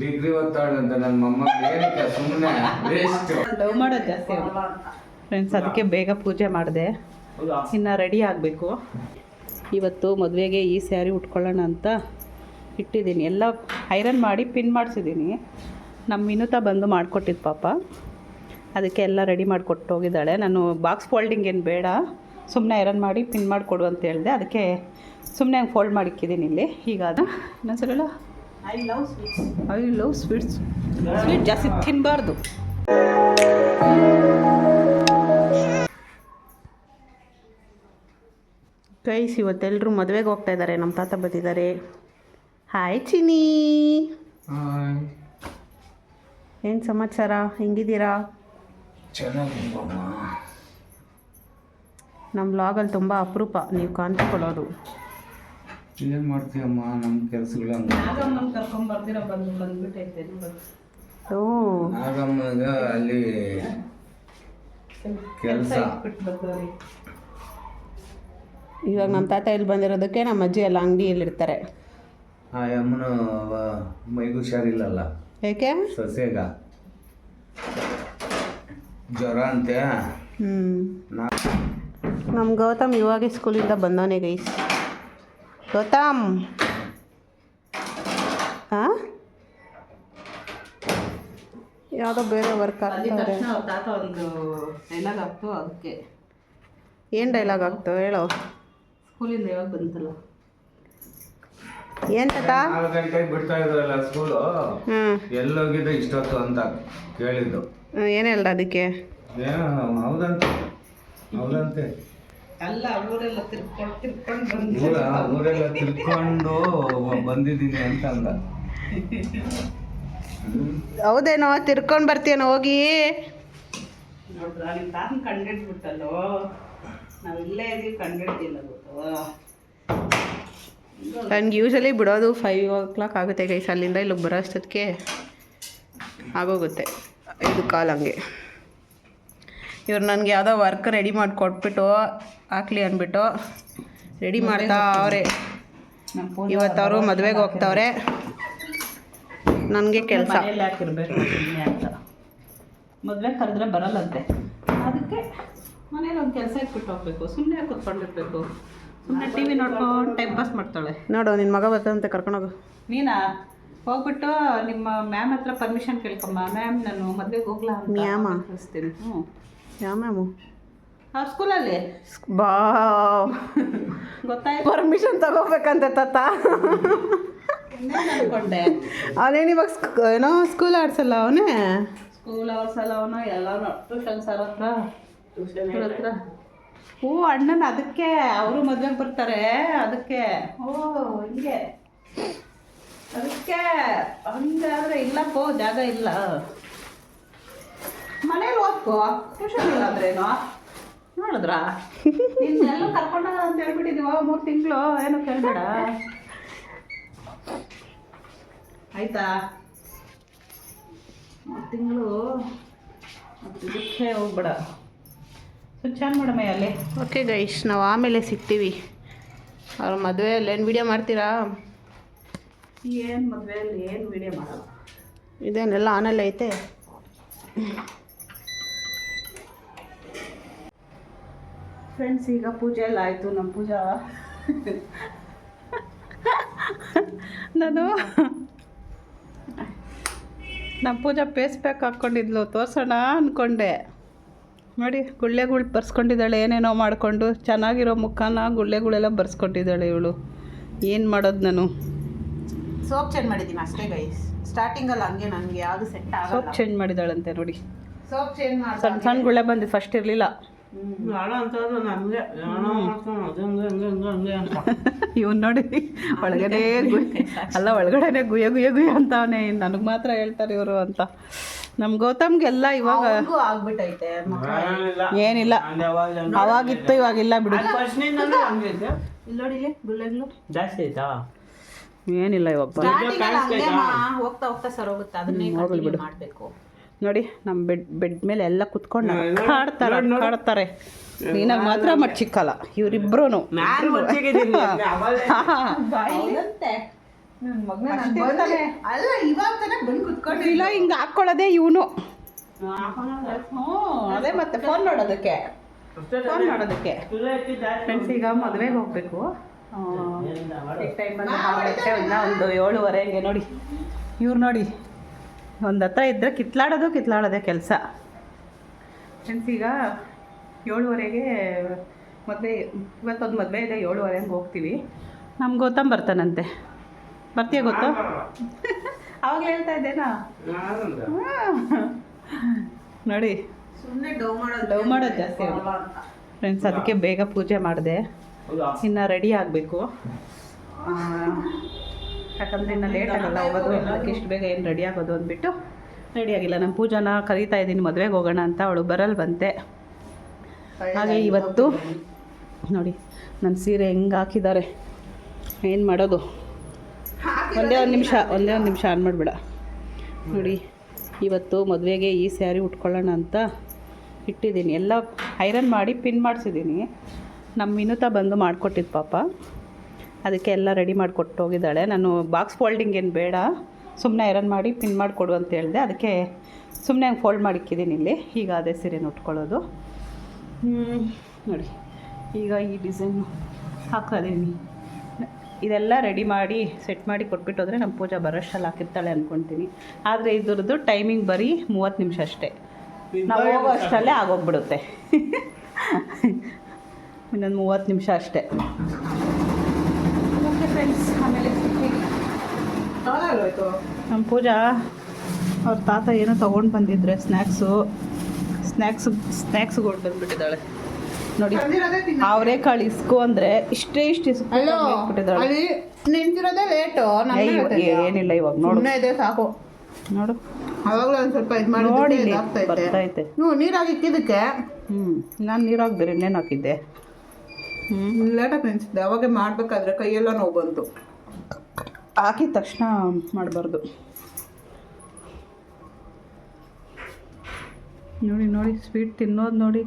Degree ಓದ್ತಾಳಂತ ನನ್ನ ಮಮ್ಮ ಏನಕ್ಕೆ ಸುಮ್ಮನೆ ವೇಸ್ಟ್ ಲವ್ ಮಾಡೋದು ಜಾಸ್ತಿ ಫ್ರೆಂಡ್ಸ್ ಅದಕ್ಕೆ ಬೇಗ ಪೂಜೆ ಮಾಡಿದೆ. ಇನ್ನ ರೆಡಿ ಆಗಬೇಕು. ಇವತ್ತು ಮದುವೆಗೆ ಈ ಸ್ಯಾರಿ ಉಟ್ಕೊಳ್ಳೋಣ ಅಂತ ಇಟ್ಟಿದ್ದೀನಿ. ಎಲ್ಲ ಐರನ್ ಮಾಡಿ ಪಿನ್ ಮಾಡಿಸಿದ್ದೀನಿ. ನಮ್ಮ ಮಿನುತ ಬಂದು ಮಾಡಿಕೊಟ್ಟಿದ್ದು ಪಾಪ. ಅದಕ್ಕೆ ಎಲ್ಲ ರೆಡಿ ಮಾಡಿಕೊಟ್ಟು ಹೋಗಿದ್ದಾಳೆ ನಾನು ಬಾಕ್ಸ್ ಫೋಲ್ಡಿಂಗ್ ಏನು ಬೇಡ. ಸುಮ್ಮನೆ ಐರನ್ ಮಾಡಿ ಪಿನ್ ಮಾಡಿಕೊಡು ಅಂತ ಹೇಳಿದೆ. ಅದಕ್ಕೆ ಸುಮ್ಮನೆ ಹಂಗೆ ಫೋಲ್ಡ್ ಮಾಡಿಕ್ಕಿದ್ದೀನಿ ಇಲ್ಲಿ. ಈಗ ಅದು. ಇನ್ನೊಂದ್ಸಲ I love sweets I love sweets sweet ಜಾಸ್ತಿ ತಿನ್ನಬಾರ್ದು ಕೈಸ್ ಇವತ್ತೆಲ್ಲರೂ ಮದುವೆಗೆ ಹೋಗ್ತಾ ಇದ್ದಾರೆ ನಮ್ಮ ತಾತ ಬಂದಿದ್ದಾರೆ. ಹಾಯ್ ಚಿನಿ ಏನು ಸಮಾಚಾರ? ಹೆಂಗಿದ್ದೀರಾ? ನಮ್ಮ ವ್ಲಾಗಲ್ಲಿ ತುಂಬ ಅಪರೂಪ. ನೀವು ಕಾಣಿಸ್ಕೊಳ್ಳೋದು ಏನು ಮಾಡ್ತೀಯಮ್ಮ ನಮ್ಮ ಕೆಲಸಗಳು ಹಂಗೆ ಕರ್ಕೊಂಬರ್ದಿರ ಬಂದು ಬಂದ್ಬಿಟ್ಟೈತೆ ಓ. ನಾಗಮ್ಮಗ ಅಲ್ಲಿ ಕೆಲಸ. ಇವಾಗ ನಮ್ಮ ತಾತ ಇಲ್ಲಿ ಬಂದಿರೋದಕ್ಕೆ ನಮ್ಮ ಅಜ್ಜಿ ಎಲ್ಲ ಅಂಗಡಿಯಲ್ಲಿರ್ತಾರೆ. ಆ ಅಮ್ಮನ ಮೈಗೂ ಹುಷಾರಿಲ್ಲಲ್ಲ? ಏಕೆ? ಸೊಸೆಗ. ಜ್ವರ ಅಂತೆ. ಹ್ಞೂ ನಾ ನಮ್ಮ ಗೌತಮ್ ಇವಾಗ ಸ್ಕೂಲಿಂದ ಬಂದವನೇ ಗೈಸ್. ಗೌತಮ್ ಹಾಂ ಯಾವುದೋ ಬೇರೆ ವರ್ಕ್ ಆಗ್ತಾರೆ ತಾತ ಒಂದು ಡೈಲಾಗ್ ಆಗ್ತು ಅದಕ್ಕೆ. ಏನು ಡೈಲಾಗ್ ಆಗ್ತೋ? ಹೇಳೋ. ಸ್ಕೂಲಿಂದ ಯಾವಾಗ ಬಂತಲ್ಲ? ಏನು ತಾತ? ನಾಲ್ಕು ಗಂಟೆಗೆ ಬಿಡ್ತಾ ಇದ್ರಲ್ಲ ಸ್ಕೂಲು. ಹ್ಞೂ ಎಲ್ಲೋಗಿದ್ದೆ ಇಷ್ಟೊತ್ತು ಅಂತ ಕೇಳಿದ್ದು. ಏನು ಹೇಳ್ದ ಅದಕ್ಕೆ? ಏನೋ ಹೌದಂತೆ. ಹೌದಂತೆ. ಅಲ್ಲ ಊರೆಲ್ಲ ತಿರ್ಕೊಂಡು ತಿರ್ಕೊಂಡು ಬಂದು. ಊರ ಊರೆಲ್ಲ ತಿರ್ಕೊಂಡು ಬಂದಿದ್ದೀನಿ ಅಂತ ಅಂದ. ಹೌದೇನೋ ತಿರ್ಕೊಂಡು ಬರ್ತೀಯನೋ ಹೋಗಿ. ನೋಡ್ರ ನಿಮ್ಮ ತಾತನ ಕಂಡಿಡ್ಬಿಟ್ಟಲ್ಲೋ ನಾವು ಇಲ್ಲೇ ಇದೀವಿ ಕಂಡಿಡ್ತಿಲ್ಲ ಗೊತ್ತು? ನನಗೆ ಯೂಶಲಿ ಬಿಡೋದು ಫೈವ್ ಓ ಕ್ಲಾಕ್ ಆಗುತ್ತೆ ಗೈಸ್ ಅಲ್ಲಿಂದ ಇಲ್ಲಿಗೆ ಬರೋ ಅಷ್ಟೊತ್ತಿಗೆ ಆಗೋಗುತ್ತೆ. ಇದು ಕಾಲ್ ಹಂಗೆ. ಇವ್ರು ನನಗೆ ಯಾವುದೋ ವರ್ಕ್ ರೆಡಿ ಮಾಡಿ ಕೊಟ್ಬಿಟ್ಟು ಹಾಕ್ಲಿ ಅಂದ್ಬಿಟ್ಟು ರೆಡಿ ಮಾಡ್ತಾ ಅವರೇ. ಇವತ್ತು ಅವರು ಮದುವೆಗೆ ಹೋಗ್ತಾವ್ರೆ. ನನಗೆ ಕೆಲಸ. ಹಾಕಿರ್ಬೇಕು ಮದುವೆ ಕರೆದ್ರೆ ಬರಲ್ಲಂತೆ. ಅದಕ್ಕೆ ಮನೇಲಿ ಒಂದು ಕೆಲಸ ಇಟ್ಬಿಟ್ಟು ಹೋಗ್ಬೇಕು. ಸುಮ್ಮನೆ ಕೂತ್ಕೊಂಡಿರ್ಬೇಕು? ಸುಮ್ಮನೆ ಟಿ ವಿ ನೋಡ್ಕೊಂಡು ಟೈಮ್ ಪಾಸ್ ಮಾಡ್ತಾಳೆ. ನೋಡು ನಿನ್ನ ಮಗ ಬರ್ತದಂತೆ ಕರ್ಕೊಂಡೋಗು ನೀನಾ? ಹೋಗ್ಬಿಟ್ಟು ನಿಮ್ಮ ಮ್ಯಾಮ್ ಹತ್ರ ಪರ್ಮಿಷನ್ ಕೇಳ್ಕೊಂಬ ಮ್ಯಾಮ್ ನಾನು ಮದುವೆಗೆ ಹೋಗ್ಲಾ ಮ್ಯಾಮ? ಕಳಿಸ್ತೀನಿ. ಹ್ಞೂ ಯಾವ ಮ್ಯಾಮು? ಅವ್ರ ಸ್ಕೂಲಲ್ಲಿ? ಬಾ. ಗೊತ್ತಾಯ್ತು. ಪರ್ಮಿಷನ್ ತಗೋಬೇಕಂತೆ ತಾತ. ಅನ್ಕೊಂಡೆ? ಅವನೇನು ಇವಾಗ ಸ್ಕ್- ಏನೋ ಸ್ಕೂಲ್ ಆಡ್ಸಲ್ಲ ಅವನೇ? ಸ್ಕೂಲ್ ಆಡ್ಸಲ್ಲ ಅವನ ಎಲ್ಲರೂ ಟ್ಯೂಷನ್ ಸರ್ ಹತ್ರ. ಟ್ಯೂಷನ್ ಹತ್ರ. ಓ ಅಣ್ಣನ ಅದಕ್ಕೆ ಅವರು ಮದ್ವೆಗೆ ಬರ್ತಾರೆ ಅದಕ್ಕೆ. ಓ ಹಿಂಗೆ. ಅದಕ್ಕೆ ಹಂಗಾದ್ರೆ ಇಲ್ಲಪ್ಪೋ ಜಾಗ ಇಲ್ಲ. ಮನೇಲಿ ಓದ್ಕೋ ಟ್ಯೂಷನ್ ಇಲ್ಲ ಅಂದ್ರೇನು? ನೋಡಿದ್ರಾ? ನಿನ್ನೆಲ್ಲ ಕರ್ಕೊಂಡೋಗ ಅಂತ ಹೇಳ್ಬಿಟ್ಟಿದೀವ ಮೂರು ತಿಂಗಳು? ಏನು ಕೇಳಬೇಡ. ಆಯ್ತಾ? ಮೂರು ತಿಂಗಳು? ಇದಕ್ಕೆ ಹೋಗ್ಬೇಡ. ಸ್ವಿಚ್ ಆನ್ ಮಾಡಮ್ಮ ಅಲ್ಲಿ. ಓಕೆ ಗೈಶ್ ನಾವು ಆಮೇಲೆ ಸಿಗ್ತೀವಿ. ಅವ್ರ ಮದುವೆಯಲ್ಲಿ ಏನು ವಿಡಿಯೋ ಮಾಡ್ತೀರಾ? ಏನು ಮದುವೆಯಲ್ಲಿ ಏನು ವಿಡಿಯೋ ಮಾಡಲ್ಲ. ಇದೇನೆಲ್ಲ ಆನಲ್ಲಿ ಐತೆ? ಫ್ರೆಂಡ್ಸ್ ಈಗ ಪೂಜೆ ಎಲ್ಲ ಆಯಿತು ನಮ್ಮ ಪೂಜಾ. ನಾನು ನಮ್ಮ ಪೂಜಾ ಪೇಸ್ ಪ್ಯಾಕ್ ಹಾಕ್ಕೊಂಡಿದ್ಲು ತೋರ್ಸೋಣ ಅಂದ್ಕೊಂಡೆ ನೋಡಿ ಗುಳ್ಳೆಗಳು ಬರ್ಸ್ಕೊಂಡಿದ್ದಾಳೆ ಏನೇನೋ ಮಾಡಿಕೊಂಡು ಚೆನ್ನಾಗಿರೋ ಮುಖನ ಗುಳ್ಳೆಗಳೆಲ್ಲ ಬರ್ಸ್ಕೊಂಡಿದ್ದಾಳೆ ಇವಳು. ಏನು ಮಾಡೋದು ನಾನು? ಸೋಪ್ ಚೇಂಜ್ ಮಾಡಿದ್ದೀನಿ ಅಷ್ಟೇ ಗೈಸ್ ಸ್ಟಾರ್ಟಿಂಗಲ್ಲಿ ಹಂಗೆ ನನಗೆ ಯಾವುದು ಸೆಟ್ ಸೋಪ್ ಚೇಂಜ್ ಮಾಡಿದ್ದಾಳಂತೆ ನೋಡಿ. ಸೋಪ್ ಚೇಂಜ್ ಮಾಡಿ ಸಣ್ಣ ಸಣ್ಣ ಗುಳ್ಳೆ ಬಂದಿದ್ದು ಫಸ್ಟ್ ಇರಲಿಲ್ಲ. ಇವನ್ ನೋಡಿ ಒಳಗಡೆ ಗುಯ್ ಅಲ್ಲ ಒಳಗಡೆನೆ ಗುಯ ಗುಯ ಗುಯ್ಯ ಅಂತವನೇ ನನಗೆ ಮಾತ್ರ ಹೇಳ್ತಾರೆ ಇವರು ಅಂತ. ನಮ್ಮ ಗೌತಮ್ಗೆಲ್ಲ ಇವಾಗ ಏನಿಲ್ಲ. ಅವಾಗಿತ್ತು ಇವಾಗಿಲ್ಲ ಬಿಡು. ಜಾಸ್ತಿ ಆಯ್ತಾ? ಏನಿಲ್ಲ ಇವಾಗ ಹೋಗ್ತಾ ಹೋಗ್ತಾ ಸರ್ ಹೋಗುತ್ತೆ. ಅದನ್ನೇ ಕಂಟಿನ್ಯೂ ಮಾಡಬೇಕು. ನೋಡಿ ನಮ್ಮ ಬೆಡ್ ಬೆಡ್ ಮೇಲೆ ಎಲ್ಲ ಕುತ್ಕೊಂಡು ಕಾಡ್ತಾರೆ ಕಾಡ್ತಾರೆ ನೀನಾಗ ಮಾತ್ರ ಇವರಿಬ್ರು ತಾನೇ ಬಂದು ಕುತ್ಕೊಂಡು ಇಲ್ಲ ಹಿಂಗೆ ಹಾಕ್ಕೊಳ್ಳೋದೇ ಇವನು. ಅದೇ ಮತ್ತೆ ಫೋನ್ ನೋಡೋದಕ್ಕೆ. ಫೋನ್ ಮಾಡೋದಕ್ಕೆ ಫ್ರೆಂಡ್ಸ್ ಈಗ ಮದುವೆಗೆ ಹೋಗಬೇಕು. ಟೈಮ್ ಬಂದು ಆಗುತ್ತೆ ಒಂದು ಏಳುವರೆ ಹಂಗೆ ನೋಡಿ. ಇವ್ರು ನೋಡಿ. ಒಂದು ಹತ್ರ ಇದ್ದರೆ ಕಿತ್ಲಾಡೋದು ಕಿತ್ಲಾಡೋದೇ ಕೆಲಸ. ಫ್ರೆಂಡ್ಸ್ ಈಗ ಏಳುವರೆಗೆ ಮದುವೆ ಇವತ್ತೊಂದು ಮದುವೆ ಇದೆ ಏಳುವರೆ ಹಂಗೆ ಹೋಗ್ತೀವಿ. ನಮ್ಗೆ ಗೌತಮ್ ಬರ್ತಾನಂತೆ. ಬರ್ತೀಯ ಗೊತ್ತು? ಅವಾಗಲೇ ಹೇಳ್ತಾ ಇದ್ದೇನಾ? ನೋಡಿ. ಸುಮ್ಮನೆ ಡವ್ ಮಾಡೋದು ಡವ್ ಮಾಡೋದು ಜಾಸ್ತಿ ಫ್ರೆಂಡ್ಸ್ ಅದಕ್ಕೆ ಬೇಗ ಪೂಜೆ ಮಾಡಿದೆ. ಇನ್ನು ರೆಡಿ ಆಗಬೇಕು. ಯಾಕಂದರೆ ಇನ್ನು ಲೇಟ್ ಆಗಲ್ಲ ಹೋಗೋದು ಅದಕ್ಕೆ ಇಷ್ಟು ಬೇಗ ಏನು ರೆಡಿ ಆಗೋದು ಅಂದ್ಬಿಟ್ಟು ರೆಡಿ ಆಗಿಲ್ಲ. ನಮ್ಮ ಪೂಜಾನ ಕರೀತಾ ಇದ್ದೀನಿ ಮದುವೆಗೆ ಹೋಗೋಣ ಅಂತ ಅವಳು ಬರಲ್ ಬಂತೆ ಹಾಗೆ ಇವತ್ತು ನೋಡಿ ನನ್ನ ಸೀರೆ ಹೆಂಗೆ ಹಾಕಿದ್ದಾರೆ ಏನು ಮಾಡೋದು? ಒಂದೇ ಒಂದು ನಿಮಿಷ ಒಂದೇ ಒಂದು ನಿಮಿಷ ಆನ್ ಮಾಡಿಬಿಡ. ನೋಡಿ ಇವತ್ತು ಮದುವೆಗೆ ಈ ಸ್ಯಾರಿ ಉಟ್ಕೊಳ್ಳೋಣ ಅಂತ ಇಟ್ಟಿದ್ದೀನಿ ಎಲ್ಲ ಐರನ್ ಮಾಡಿ ಪಿನ್ ಮಾಡಿಸಿದ್ದೀನಿ ನಮ್ಮ ವಿನುತಾ ಬಂದು ಮಾಡಿಕೊಟ್ಟಿದ್ದು ಪಾಪ. ಅದಕ್ಕೆ ಎಲ್ಲ ರೆಡಿ ಮಾಡಿ ಹೋಗಿದ್ದಾಳೆ ನಾನು ಬಾಕ್ಸ್ ಫೋಲ್ಡಿಂಗ್ ಏನು ಬೇಡ ಸುಮ್ಮನೆ ಐರನ್ ಮಾಡಿ ಪಿನ್ ಮಾಡಿಕೊಡು ಅಂತ ಹೇಳಿದೆ. ಅದಕ್ಕೆ ಸುಮ್ಮನೆ ಹಂಗೆ ಫೋಲ್ಡ್ ಮಾಡಿಕ್ಕಿದ್ದೀನಿ ಇಲ್ಲಿ. ಈಗ ಅದೇ ಸೀರೆನ ಉಟ್ಕೊಳ್ಳೋದು. ನೋಡಿ. ಈಗ ಈ ಡಿಸೈನು ಹಾಕೋದೀನಿ. ಇದೆಲ್ಲ ರೆಡಿ ಮಾಡಿ ಸೆಟ್ ಮಾಡಿ ಕೊಟ್ಬಿಟ್ಟು ಹೋದರೆ ನಮ್ಮ ಪೂಜಾ ಬರೋಷ್ಟಲ್ಲಿ ಹಾಕಿರ್ತಾಳೆ ಅಂದ್ಕೊತೀನಿ ಆದರೆ ಇದ್ರದ್ದು ಟೈಮಿಂಗ್ ಬರೀ ಮೂವತ್ತು ನಿಮಿಷ ಅಷ್ಟೇ. ನಾವು ಹೋಗೋ ಅಷ್ಟರಲ್ಲೇ ಆಗೋಗ್ಬಿಡುತ್ತೆ. ಇನ್ನೊಂದು ಮೂವತ್ತು ನಿಮಿಷ ಅಷ್ಟೇ. ಫ್ರೆಂಡ್ಸ್ ಆಮೇಲೆ ನಮ್ಮ ಪೂಜಾ ಅವ್ರ ತಾತ ಏನೋ ತೊಗೊಂಡು ಬಂದಿದ್ರೆ ಸ್ನ್ಯಾಕ್ಸು ಸ್ನ್ಯಾಕ್ಸ್ ಸ್ನ್ಯಾಕ್ಸ್ ಕೊಟ್ಟು ಬಂದ್ಬಿಟ್ಟಿದ್ದಾಳೆ ನೋಡಿ ಅವರೇಕಾಳು ಇಸ್ಕೋ ಅಂದ್ರೆ ಇಷ್ಟೇ ಇಷ್ಟು ನಿಂತಿರೋದೇ ಲೇಟು ಏನಿಲ್ಲ ಇವಾಗ ನೋಡು. ಇದೆ ಸಾಕು. ನೋಡು. ಅವಾಗಲೂ ಒಂದು ಸ್ವಲ್ಪ ಇದು ಮಾಡಿ ನೋಡಿ ಬರ್ತಾ ಐತೆ ನೀರಾಗಿ ಇಕ್ಕಿದ್ದಕ್ಕೆ. ಹ್ಞೂ ನಾನು ನೀರಾಗ ಬೇರೆ ಇನ್ನೇನು ಹಾಕಿದ್ದೆ? ಲೇಟಾಗಿ ನೆನ್ಸಿದ್ದೆ. ಅವಾಗೆ ಮಾಡ್ಬೇಕಾದ್ರೆ ಕೈಯೆಲ್ಲ ನೋವು ಬಂತು. ಹಾಕಿದ ತಕ್ಷಣ ಮಾಡಬಾರ್ದು. ನೋಡಿ ನೋಡಿ ಸ್ವೀಟ್ ತಿನ್ನೋದು ನೋಡಿ.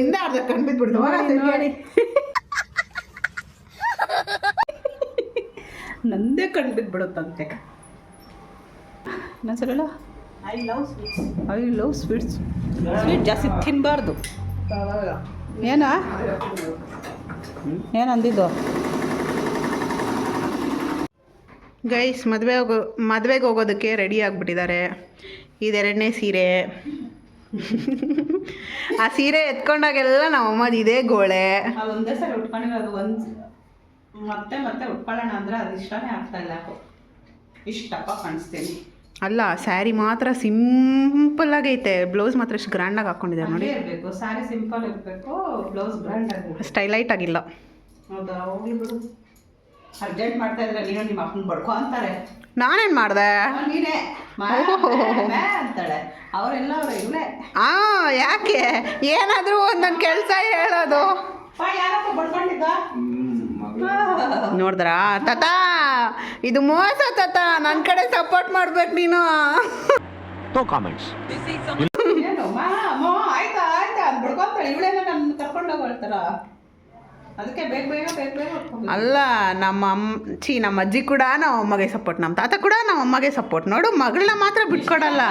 ನಿಂದ ಅರ್ಧ ಕಣ್ಬಿಟ್ಬಿಡ್ತು ನೋಡಿ, ನಂದೇ ಬಿದ್ದುಬಿಡುತ್ತಂತೆ ಇನ್ನೊಂದ್ಸಲ I love sweets I love sweets sweet ಜಾಸ್ತಿ ತಿನ್ನಬಾರ್ದು ಏನ? ಏನು ಅಂದಿದ್ದು? ಗೈಸ್ ಮದುವೆ ಹೋಗೋ ಮದುವೆಗೆ ಹೋಗೋದಕ್ಕೆ ರೆಡಿ ಆಗಿಬಿಟ್ಟಿದ್ದಾರೆ. ಇದೆರಡನೇ ಸೀರೆ. ಆ ಸೀರೆ ಎತ್ಕೊಂಡಾಗೆಲ್ಲ ನಮ್ಮ ಅಮ್ಮದು ಇದೇ ಗೋಳೆ. ಒಂದೇ ಸರಿ ಉಟ್ಕೊಂಡಿರೋದು ಒಂದು ಮತ್ತೆ ಮತ್ತೆ ಉಟ್ಕೊಳ್ಳೋಣ ಅಂದ್ರೆ ಅದು ಇಷ್ಟನೇ ಆಗ್ತಾ ಇಲ್ಲ. ಇಷ್ಟಪ್ಪ ಕಾಣಿಸ್ತೀನಿ. ಅಲ್ಲ ಸ್ಯಾರಿ ಮಾತ್ರ ಸಿಂಪಲ್ ಆಗೈತೆ ಬ್ಲೌಸ್ ಮಾತ್ರ ಎಷ್ಟು ಗ್ರ್ಯಾಂಡಾಗಿ ಹಾಕೊಂಡಿದ್ದಾರೆ ನೋಡಿ. ಇರಬೇಕು. ಸ್ಯಾರಿ ಸಿಂಪಲ್ ಇರಬೇಕು. ಬ್ಲೌಸ್ ಗ್ರ್ಯಾಂಡ್ ಆಗಿರಬೇಕು ಸ್ಟೈಲೈಟ್ ಆಗಿಲ್ಲ. ಹೌದಾ? ಹೋಗ್ಲಿ ಬಿಡು. ಅರ್ಜೆಂಟ್ ಮಾಡ್ತಾ ಇದ್ರೆ ನೀನು ನಿಮ್ಮ ಅಪ್ಪನ ಬಡ್ಕೊ ಅಂತಾರೆ. ನಾನೇನು ಮಾಡ್ದೆ? ನೀನೇ. ಅಂತಾಳೆ. ಅವರೆಲ್ಲ ಅವ್ರ ಇವಳೆ ಆ ಯಾಕೆ? ಏನಾದರೂ ಒಂದೊಂದು ಕೆಲಸ ಹೇಳೋದು. ಯಾರಪ್ಪ ಬಡ್ಕೊಂಡಿದ್ದ? ನೋಡಿದ್ರಾ? ತಾತ ಇದು ಮೋಸ ತಾತ ನನ್ನ ಕಡೆ ಸಪೋರ್ಟ್ ಮಾಡ್ಬೇಕು ನೀನು. ಕಾಮೆಂಟ್ಸ್ ಆಯ್ತಾ ಆಯ್ತಾ ಬಡ್ಕೊಂತಾಳೆ. ನನ್ನ ಹೋಗ್ತಾರ. ಅಲ್ಲ ನಮ್ಮ ಅಮ್ಮ ಛೀ ನಮ್ಮ ಅಜ್ಜಿ ಕೂಡ ನಮ್ಮ ಅಮ್ಮಗೆ ಸಪೋರ್ಟ್ ನಮ್ಮ ತಾತ ಕೂಡ ನಮ್ಮ ಅಮ್ಮಗೆ ಸಪೋರ್ಟ್ ನೋಡು ಮಗಳನ್ನ ಮಾತ್ರ ಬಿಟ್ಕೊಡಲ್ಲ.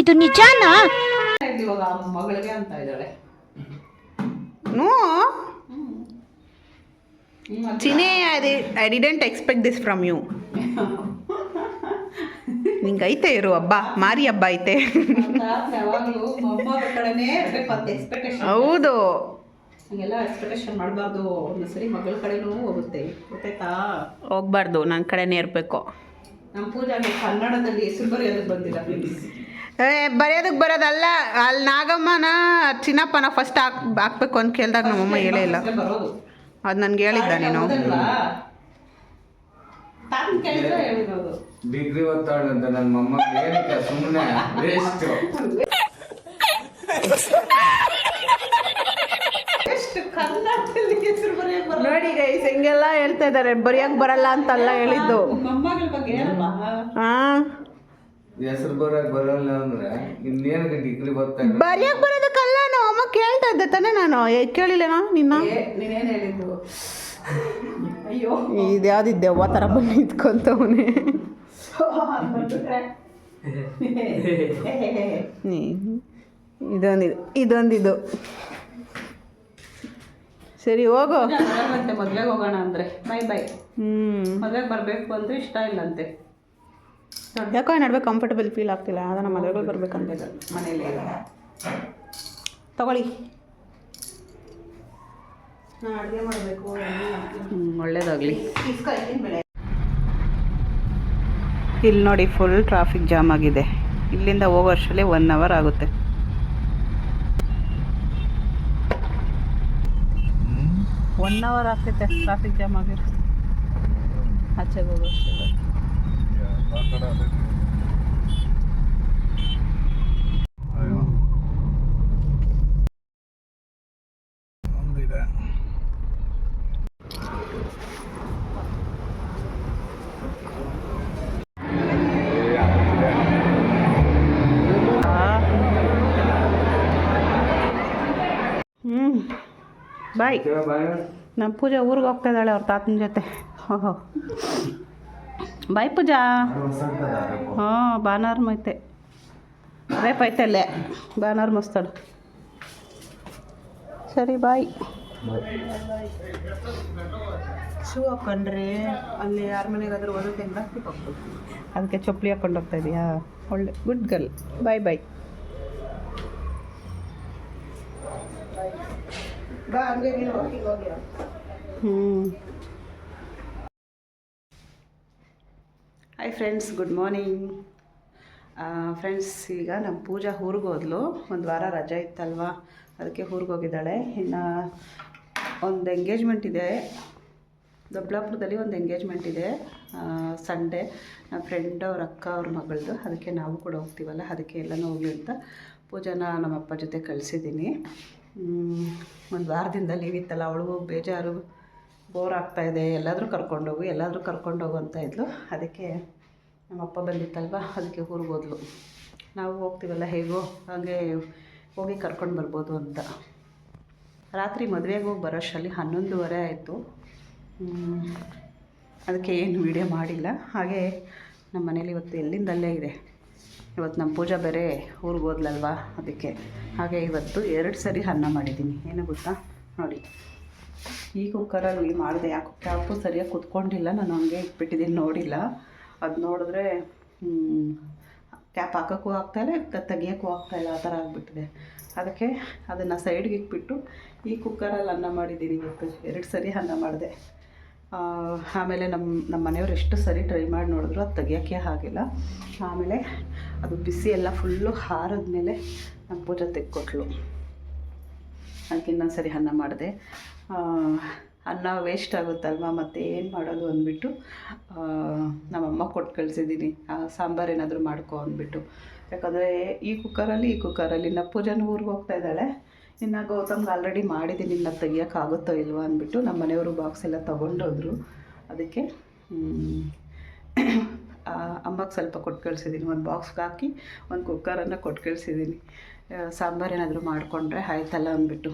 ಇದು ನಿಜಾನಾ? ಮಗಳಿಗೆ ಅಂತ ಇದ್ದಾಳೆ. No Chini I I didn't expect this from you ನಿಂಗೆ ಐತೆ ಇರು ಹಬ್ಬ ಮಾರಿ ಹಬ್ಬ ಐತೆ. ಹೌದು. ಹಂಗೆಲ್ಲ ಎಕ್ಸ್ಪೆಕ್ಟೇಷನ್ ಮಾಡಬಾರ್ದು. ಒಂದು ಸರಿ ಮಗಳ ಕಡೆನೂ ಹೋಗುತ್ತೆ. ಗೊತ್ತಾಯ್ತಾ? ಹೋಗ್ಬಾರ್ದು ನನ್ನ ಕಡೆನೇ ಇರಬೇಕು. ನಮ್ಮ ಪೂಜಾಗೆ ಕನ್ನಡದಲ್ಲಿ ಹೆಸರು ಬರೆಯೋದಕ್ಕೆ ಬಂದಿಲ್ಲ ಪ್ಲೀಸ್ ಏ ಬರೆಯೋದಕ್ಕೆ ಬರೋದಲ್ಲ. ಅಲ್ಲಿ ನಾಗಮ್ಮನ ಚಿನ್ನಪ್ಪನ ಫಸ್ಟ್ ಹಾಕ್ ಹಾಕ್ಬೇಕು ಅಂತ ಕೇಳಿದಾಗ ನಮ್ಮಮ್ಮ ಹೇಳೇ ಇಲ್ಲ. ಅದು ನನ್ಗೆ ಹೇಳಿದ್ದ ನೀನು. ತಾನು ಕೇಳಿದ್ರೆ ಹೇಳಿರೋದು ಡಿಗ್ರಿ ಓದ್ತಾಳಂತ ನನ್ನ ಮಮ್ಮ ಸುಮ್ಮನೆ ವೇಸ್ಟ್ ನೋಡಿ ಗೈಸ್ ಹಿಂಗೆಲ್ಲ ಹೇಳ್ತಾ ಇದ್ದಾರೆ ಬರೆಯಕ್ಕೆ ಬರಲ್ಲ ಅಂತಲ್ಲ ಹೇಳಿದ್ದು. ಹಾಂ ಹೆಸರು ಬರಕ್ ಬರಲ್ಲ ಅಂದ್ರೆ ಇನ್ನೇನಕ್ಕೆ ಡಿಗ್ರಿ ಓದ್ತಾ ಬರೆಯಕ್ಕೆ ಬರೋದಕ್ಕಲ್ಲ ನಾವು ಅಮ್ಮ ಕೇಳ್ತಾ ಇದ್ದೆ ತಾನೇ ನಾನು. ಏ, ನಾನು ನಿನ್ನ? ಏ, ನೀನೇನ್ ಹೇಳಿದ್ದು? ಅಯ್ಯೋ. ಇದು ಯಾವ್ದಿದ್ದೆ? ಅವ್ವ ಥರ ಬಂದು ನಿಂತ್ಕೊಂತವನೆ ಇದೊಂದಿದು ಇದೊಂದಿದು. ಸರಿ ಹೋಗು. ಮತ್ತೆ ಮದ್ವೆಗೆ ಹೋಗೋಣ ಅಂದ್ರೆ. ಬೈ ಬೈ ಹ್ಞೂ ಮದ್ವೆಗೆ ಬರಬೇಕು ಅಂದ್ರೆ ಇಷ್ಟ ಇಲ್ಲಂತೆ. ಯಾಕೋ ನಡುವೆ ಕಂಫರ್ಟಬಲ್ ಫೀಲ್ ಆಗ್ತಿಲ್ಲ. ಅದನ್ನು ಮದುವೆಗಳು ಬರಬೇಕಂತ ಮನೇಲಿ ತಗೊಳ್ಳಿ. ಅಡುಗೆ ಮಾಡಬೇಕು ಒಳ್ಳೇದಾಗಲಿ. ಇಲ್ಲಿ ನೋಡಿ ಫುಲ್ ಟ್ರಾಫಿಕ್ ಜಾಮ್ ಆಗಿದೆ. ಇಲ್ಲಿಂದ ಹೋಗೋ ಅಷ್ಟರಲ್ಲಿ ಒನ್ ಅವರ್ ಆಗುತ್ತೆ. ಒನ್ ಅವರ್ ಆಗ್ತೈತೆ ಟ್ರಾಫಿಕ್ ಜಾಮ್ ಆಗಿರುತ್ತೆ ಆಚೆಗೆ ಹೋಗೋ ಅಷ್ಟರಲ್ಲಿ. ಹ್ಞೂ ಬಾಯ್. ನಮ್ಮ ಪೂಜಾ ಊರಿಗೆ ಹೋಗ್ತಾ ಇದ್ದಾಳೆ ಅವ್ರ ತಾತನ ಜೊತೆ. ಓಹೋ ಬಾಯ್ ಪೂಜಾ. ಹಾಂ ಬಾನಾರ್ ಮೈತೆ. ರೇಪ್ ಐತೆ ಅಲ್ಲೇ. ಬಾನಾರ್ ಮಸ್ತಾಳು ಸರಿ ಬಾಯ್. ಶೂ ಹಾಕೊಂಡ್ರೆ ಅಲ್ಲಿ ಯಾರ ಮನೆಗಾದ್ರೂ ಓದೋಕೆ ಅದಕ್ಕೆ ಚಪ್ಪಲಿ ಹಾಕೊಂಡು ಹೋಗ್ತಾ ಇದೀಯಾ? ಒಳ್ಳೆ ಗುಡ್ ಗರ್ಲ್ ಬಾಯ್ ಬಾಯ್ ಹ್ಞೂ hi friends good morning friends ಈಗ ನಮ್ಮ ಪೂಜಾ ಊರಿಗೆ ಹೋದ್ಲು. ಒಂದು ವಾರ ರಜೆ ಇತ್ತಲ್ವಾ? ಅದಕ್ಕೆ ಊರಿಗೆ ಹೋಗಿದ್ದಾಳೆ. ಇನ್ನು ಒಂದು ಎಂಗೇಜ್ಮೆಂಟ್ ಇದೆ. ದೊಡ್ಡಬಳ್ಳಾಪುರದಲ್ಲಿ ಒಂದು ಎಂಗೇಜ್ಮೆಂಟ್ ಇದೆ. ಸಂಡೇ ನಮ್ಮ ಫ್ರೆಂಡ್ ಅವ್ರ ಅಕ್ಕ ಅವ್ರ ಮಗಳದು. ಅದಕ್ಕೆ ನಾವು ಕೂಡ ಹೋಗ್ತೀವಲ್ಲ, ಅದಕ್ಕೆ ಎಲ್ಲನೂ ಹೋಗಿ ಅಂತ ಪೂಜಾನ ನಮ್ಮಪ್ಪ ಜೊತೆ ಕಳಿಸಿದ್ದೀನಿ. ಒಂದು ವಾರದಿಂದ ಲೀವ್ ಇತ್ತಲ್ಲ, ಅವಳಿಗೂ ಬೇಜಾರು ಬೋರ್ ಆಗ್ತಾಯಿದೆ ಎಲ್ಲಾದರೂ ಕರ್ಕೊಂಡೋಗು ಎಲ್ಲಾದರೂ ಕರ್ಕೊಂಡೋಗು ಅಂತ ಇದ್ಲು. ಅದಕ್ಕೆ ನಮ್ಮಪ್ಪ ಬಂದಿತ್ತಲ್ವ? ಅದಕ್ಕೆ ಊರಿಗೆ ಹೋದ್ಲು. ನಾವು ಹೋಗ್ತೀವಲ್ಲ ಹೇಗೋ, ಹಾಗೆ ಹೋಗಿ ಕರ್ಕೊಂಡು ಬರ್ಬೋದು ಅಂತ. ರಾತ್ರಿ ಮದುವೆಗೆ ಹೋಗಿ ಬರೋಷ್ಟರಲ್ಲಿ ಹನ್ನೊಂದುವರೆ ಆಯಿತು. ಅದಕ್ಕೆ ಏನು ವಿಡಿಯೋ ಮಾಡಿಲ್ಲ. ಹಾಗೆ ನಮ್ಮ ಮನೇಲಿ ಇವತ್ತು ಎಲ್ಲಿಂದಲ್ಲೇ ಇದೆ? ಇವತ್ತು ನಮ್ಮ ಪೂಜಾ ಬೇರೆ ಊರಿಗೆ ಹೋದ್ಲಲ್ವಾ? ಅದಕ್ಕೆ. ಹಾಗೆ ಇವತ್ತು ಎರಡು ಸರಿ ಅನ್ನ ಮಾಡಿದ್ದೀನಿ. ಏನು ಗೊತ್ತಾ? ನೋಡಿ. ಈ ಕುಕ್ಕರಲ್ಲಿ ಮಾಡಿದೆ ಯಾಕೆ ಕ್ಯಾಪು ಸರಿಯಾಗಿ ಕುತ್ಕೊಂಡಿಲ್ಲ. ನಾನು ಹಂಗೆ ಇಟ್ಬಿಟ್ಟಿದ್ದೀನಿ, ನೋಡಿಲ್ಲ. ಅದು ನೋಡಿದ್ರೆ ಕ್ಯಾಪ್ ಹಾಕೋಕ್ಕೂ ಆಗ್ತಾಯಿಲ್ಲ ತೆಗಿಯೋಕ್ಕೂ ಆಗ್ತಾಯಿಲ್ಲ ಆ ಥರ ಆಗಿಬಿಟ್ಟಿದೆ. ಅದಕ್ಕೆ ಅದನ್ನು ಸೈಡ್ಗೆ ಇಟ್ಬಿಟ್ಟು ಈ ಕುಕ್ಕರಲ್ಲಿ ಅನ್ನ ಮಾಡಿದ್ದೀನಿ ಇವತ್ತು. ಎರಡು ಸರಿ ಅನ್ನ ಮಾಡಿದೆ. ಆಮೇಲೆ ನಮ್ಮ ನಮ್ಮ ಮನೆಯವ್ರು ಎಷ್ಟು ಸರಿ ಟ್ರೈ ಮಾಡಿ ನೋಡಿದ್ರು ಅದು ತೆಗಿಯೋಕ್ಕೆ ಆಗಿಲ್ಲ. ಆಮೇಲೆ ಅದು ಬಿಸಿ ಎಲ್ಲ ಫುಲ್ಲು ಹಾರಿದ್ಮೇಲೆ ಮೇಲೆ ನಮ್ಮ ಪೂಜೆ ತೆಕ್ಕೊಟ್ಲು ಅದಕ್ಕೆ ಇನ್ನೊಂದು ಸರಿ ಅನ್ನ ಮಾಡಿದೆ. ಅನ್ನ ವೇಸ್ಟ್ ಆಗುತ್ತಲ್ವ? ಮತ್ತು ಏನು ಮಾಡೋದು ಅಂದ್ಬಿಟ್ಟು ನಮ್ಮಮ್ಮ ಕೊಟ್ಟು ಕಳಿಸಿದ್ದೀನಿ ಸಾಂಬಾರು ಏನಾದರೂ ಮಾಡ್ಕೊ ಅಂದ್ಬಿಟ್ಟು. ಯಾಕಂದರೆ ಈ ಕುಕ್ಕರಲ್ಲಿ ಈ ಕುಕ್ಕರಲ್ಲಿ ನಮ್ಮ ಪೂಜಾನ ಊರಿಗೆ ಹೋಗ್ತಾ ಇದ್ದಾಳೆ. ಇನ್ನು ಗೌತಮ್ಗೆ ಆಲ್ರೆಡಿ ಮಾಡಿದ್ದೀನಿ ಇನ್ನು ತೆಗಿಯೋಕ್ಕಾಗುತ್ತೋ ಇಲ್ವೋ ಅಂದ್ಬಿಟ್ಟು ನಮ್ಮ ಮನೆಯವರು ಬಾಕ್ಸ್ ಎಲ್ಲ ತೊಗೊಂಡೋದ್ರು. ಅದಕ್ಕೆ ಅಮ್ಮಗೆ ಸ್ವಲ್ಪ ಕೊಟ್ಟು ಕಳಿಸಿದ್ದೀನಿ ಒಂದು ಬಾಕ್ಸ್ಗೆ ಹಾಕಿ, ಒಂದು ಕುಕ್ಕರನ್ನು ಕೊಟ್ಟು ಕಳಿಸಿದ್ದೀನಿ ಸಾಂಬಾರು ಏನಾದರೂ ಮಾಡಿಕೊಂಡ್ರೆ ಆಯ್ತಲ್ಲ ಅಂದ್ಬಿಟ್ಟು.